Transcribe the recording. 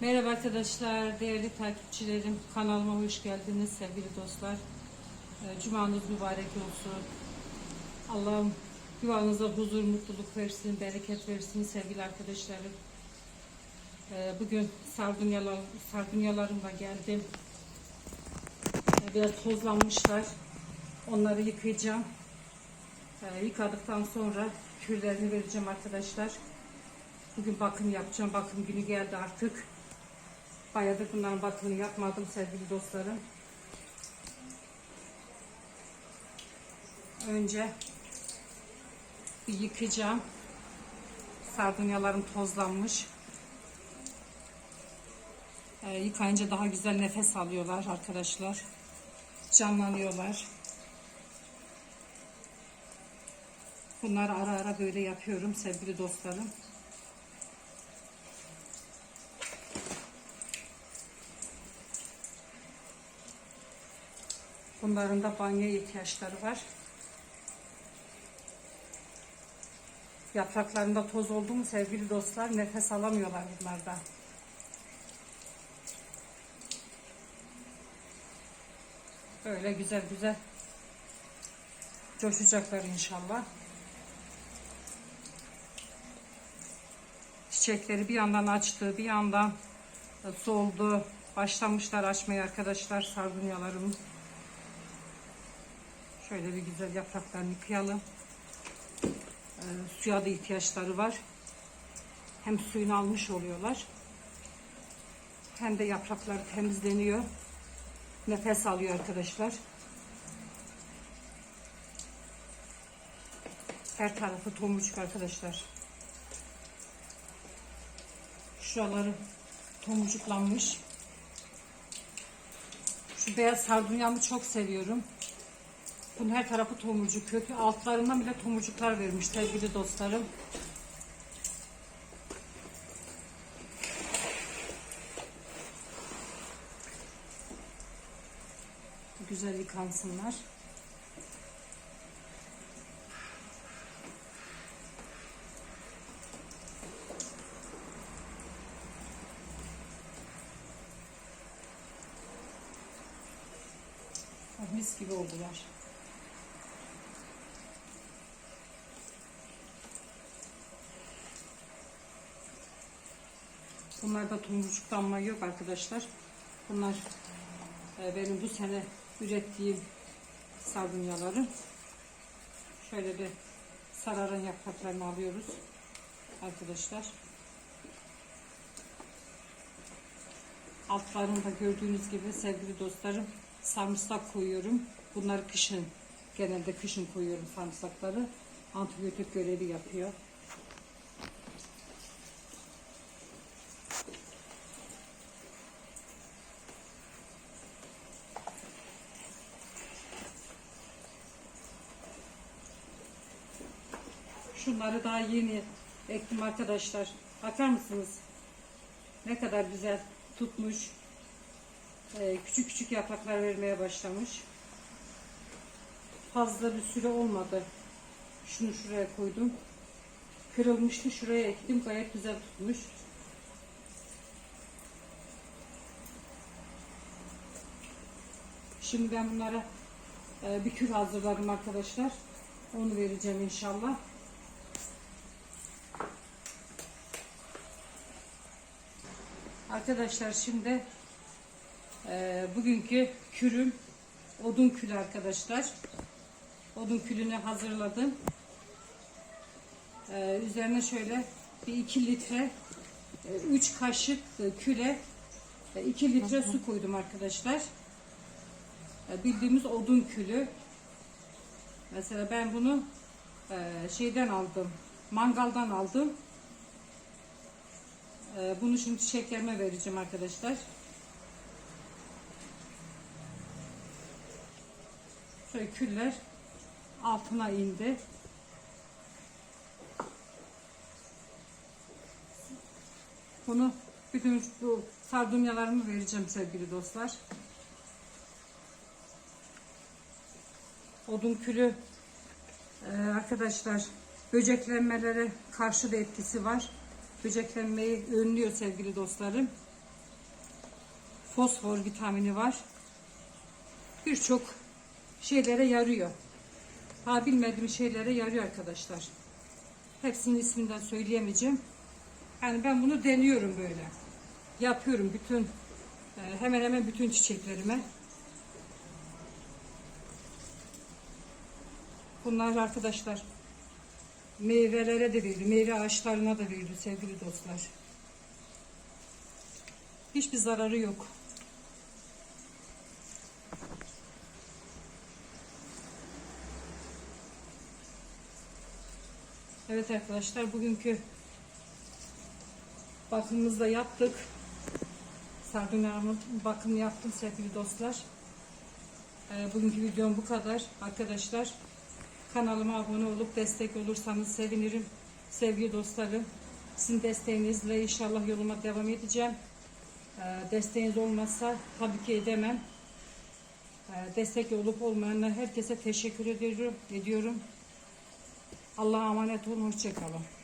Merhaba arkadaşlar, değerli takipçilerim. Kanalıma hoş geldiniz sevgili dostlar. Ee, Cumanız mübarek olsun. Allah'ım yuvanıza huzur, mutluluk versin, bereket versin sevgili arkadaşlarım. Ee, Bugün sardunyalar, sardunyalarımla geldim. Ee, Biraz tozlanmışlar. Onları yıkayacağım. Yıkadıktan sonra küllerini vereceğim arkadaşlar. Bugün bakım yapacağım. Bakım günü geldi artık. Bayağıdır bunların bakımını yapmadım sevgili dostlarım. Önce bir yıkayacağım. Sardunyalarım tozlanmış. Ee, yıkayınca daha güzel nefes alıyorlar arkadaşlar. Canlanıyorlar. Bunları ara ara böyle yapıyorum sevgili dostlarım. Bunların da banyo ihtiyaçları var. Yapraklarında toz oldu mu sevgili dostlar nefes alamıyorlar bunlarda. Böyle güzel güzel coşacaklar inşallah. Çiçekleri bir yandan açtı, bir yandan soldu. Başlamışlar açmaya arkadaşlar sardunyalarımız. Şöyle bir güzel yapraklarını yıkayalım. Ee, suya da ihtiyaçları var. Hem suyunu almış oluyorlar. Hem de yaprakları temizleniyor. Nefes alıyor arkadaşlar. Her tarafı tomurcuk arkadaşlar. Şuraları tomurcuklanmış. Şu beyaz sardunyamı çok seviyorum. Bunun her tarafı tomurcuk kökü. Altlarından bile tomurcuklar vermiş sevgili dostlarım. Güzel yıkansınlar. Oh, mis gibi oldular. Bunlarda tomurcuklanma yok arkadaşlar. Bunlar e, benim bu sene ürettiğim sardunyaları. Şöyle bir sararan yapraklarını alıyoruz arkadaşlar. Altlarında gördüğünüz gibi sevgili dostlarım sarımsak koyuyorum. Bunları kışın genelde kışın koyuyorum sarımsakları. Antibiyotik görevi yapıyor. Şunları daha yeni ektim arkadaşlar. Bakar mısınız? Ne kadar güzel tutmuş. Ee, küçük küçük yapraklar vermeye başlamış. Fazla bir süre olmadı. Şunu şuraya koydum. Kırılmıştı. Şuraya ektim. Gayet güzel tutmuş. Şimdi ben bunlara e, bir kür hazırladım arkadaşlar. Onu vereceğim inşallah. Arkadaşlar şimdi e, bugünkü kürüm odun külü arkadaşlar. Odun külünü hazırladım. E, üzerine şöyle bir 2 litre 3 kaşık küle 2 litre su koydum arkadaşlar. E, bildiğimiz odun külü. Mesela ben bunu e, şeyden aldım. Mangaldan aldım. Bunu şimdi çiçeklerime vereceğim arkadaşlar. Şöyle küller altına indi. Bunu bütün bu sardunyalarımı vereceğim sevgili dostlar. Odun külü e, arkadaşlar böceklenmelere karşı da etkisi var böceklenmeyi önlüyor sevgili dostlarım. fosfor vitamini var. Birçok şeylere yarıyor. Ha bilmediğim şeylere yarıyor arkadaşlar. Hepsinin isminden söyleyemeyeceğim. Yani ben bunu deniyorum böyle. Yapıyorum bütün e, hemen hemen bütün çiçeklerime. Bunlar arkadaşlar meyvelere de veriliyor. Meyve ağaçlarına da veriliyor sevgili dostlar. Hiçbir zararı yok. Evet arkadaşlar bugünkü bakımımızı da yaptık. Sardunya'mın bakımını yaptım sevgili dostlar. Ee, bugünkü videom bu kadar arkadaşlar. Kanalıma abone olup destek olursanız sevinirim. Sevgili dostlarım, sizin desteğinizle inşallah yoluma devam edeceğim. Ee, desteğiniz olmazsa tabii ki edemem. Ee, destek olup olmayanlara herkese teşekkür ediyorum. ediyorum. Allah'a emanet olun. Hoşçakalın.